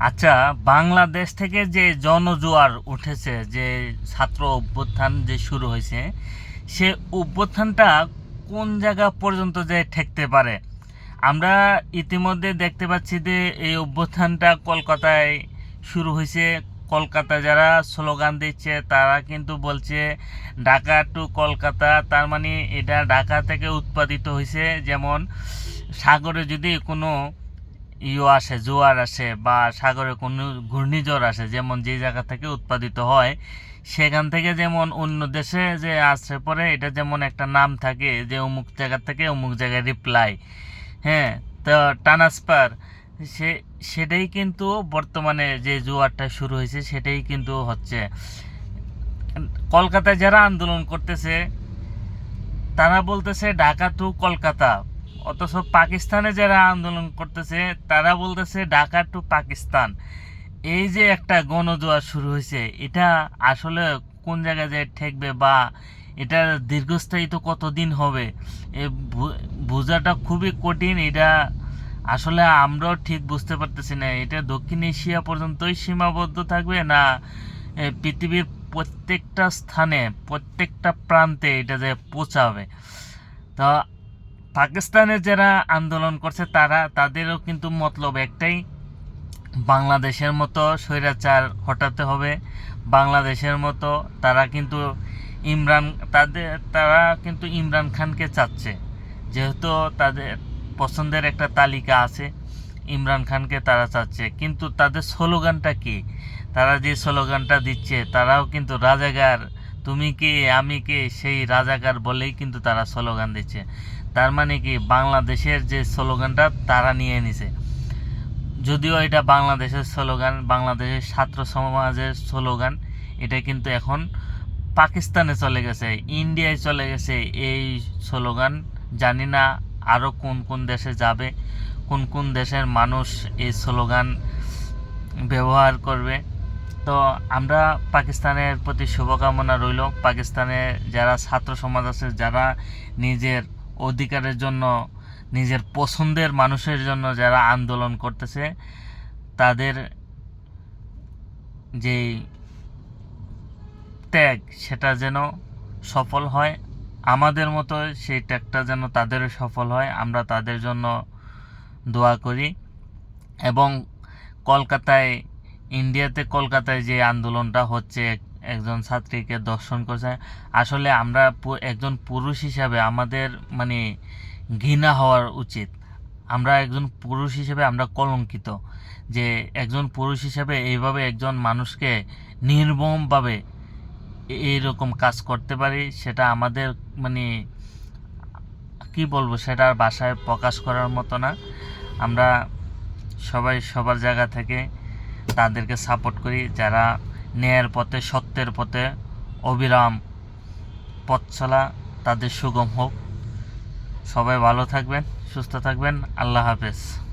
আচ্ছা বাংলাদেশ থেকে যে জনজোয়ার উঠেছে, যে ছাত্র অভ্যুত্থান যে শুরু হয়েছে, সে অভ্যুত্থানটা কোন জায়গা পর্যন্ত যে ঠেকতে পারে? আমরা ইতিমধ্যে দেখতে পাচ্ছি যে এই অভ্যুত্থানটা কলকাতায় শুরু হয়েছে। কলকাতা যারা স্লোগান দিচ্ছে, তারা কিন্তু বলছে, ঢাকা টু কলকাতা তার মানে এটা ঢাকা থেকে উৎপাদিত হয়েছে। যেমন, সাগরে যদি কোনো ইয়ে আসে, জোয়ার আসে বা সাগরে কোনো ঘূর্ণিঝড় আসে, যেমন যে জায়গা থেকে উৎপাদিত হয়, সেখান থেকে যেমন অন্য দেশে যে আসে পরে এটা যেমন একটা নাম থাকে যে অমুক জায়গা থেকে অমুক জায়গায় রিপ্লাই হ্যাঁ তো ট্রান্সফার, সে, সেটাই কিন্তু বর্তমানে যে জোয়ারটা শুরু হয়েছে, সেটাই কিন্তু হচ্ছে। কলকাতায় যারা আন্দোলন করতেছে, তারা বলতেছে ঢাকা টু কলকাতা। অথচ পাকিস্তানে যারা আন্দোলন করতেছে, তারা বলতেছে ঢাকা টু পাকিস্তান। এই যে একটা গণজোয়ার শুরু হয়েছে, এটা আসলে কোন জায়গায় যে ঠেকবে বা এটা দীর্ঘস্থায়ী তো কতদিন হবে, এ বোঝাটা খুবই কঠিন। এটা আসলে আমরাও ঠিক বুঝতে পারতেছি না। এটা দক্ষিণ এশিয়া পর্যন্তই সীমাবদ্ধ থাকবে না পৃথিবীর প্রত্যেকটা স্থানে, প্রত্যেকটা প্রান্তে এটা যে পৌঁছাবে? তো পাকিস্তানে যারা আন্দোলন করছে, তারা, তাদেরও কিন্তু মতলব একটাই। বাংলাদেশের মতো স্বৈরাচার হটাতে হবে। বাংলাদেশের মতো তারা কিন্তু ইমরান, তাদের, তারা কিন্তু ইমরান খানকে চাচ্ছে। যেহেতু তাদের পছন্দের একটা তালিকা আছে, ইমরান খানকে তারা চাচ্ছে। কিন্তু তাদের স্লোগানটা কি? তারা যে স্লোগানটা দিচ্ছে, তারাও কিন্তু রাজাকার। তুমি কে, আমি কে, সেই রাজাকার বলেই কিন্তু তারা স্লোগান দিচ্ছে। তার মানে কি, বাংলাদেশের যে স্লোগানটা তারা নিয়ে নিছে। যদিও এটা বাংলাদেশের স্লোগান, বাংলাদেশের ছাত্র সমাজের স্লোগান, এটা কিন্তু এখন পাকিস্তানে চলে গেছে, ইন্ডিয়ায় চলে গেছে এই স্লোগান। জানি না আরও কোন কোন দেশে যাবে, কোন কোন দেশের মানুষ এই স্লোগান ব্যবহার করবে। তো আমরা পাকিস্তানের প্রতি শুভকামনা রইল। পাকিস্তানে যারা ছাত্র সমাজ আছে, যারা নিজের অধিকারের জন্য, নিজের পছন্দের মানুষের জন্য যারা আন্দোলন করতেছে, তাদের যেই ত্যাগ, সেটা যেন সফল হয়। আমাদের মতো সেই ত্যাগটা যেন তাদেরও সফল হয়। আমরা তাদের জন্য দোয়া করি। এবং কলকাতায়, ইন্ডিয়াতে কলকাতায় যে আন্দোলনটা হচ্ছে একজন ছাত্রীকে দর্শন করছে। আসলে আমরা একজন পুরুষ হিসাবে আমাদের মানে ঘৃণা হওয়ার উচিত। আমরা একজন পুরুষ হিসেবে আমরা কলঙ্কিত। যে একজন পুরুষ হিসেবে এইভাবে একজন মানুষকে নির্মমভাবে এইরকম কাজ করতে পারি, সেটা আমাদের মানে কি বলব, সেটা আর ভাষায় প্রকাশ করার মতো না। আমরা সবাই সবার জায়গা থেকে তাদেরকে সাপোর্ট করি, যারা ন্যায়ের পথে, সত্যের পথে অবিরাম পথ চলা তাদের সুগম হোক। সবাই ভালো থাকবেন, সুস্থ থাকবেন। আল্লাহ হাফেজ।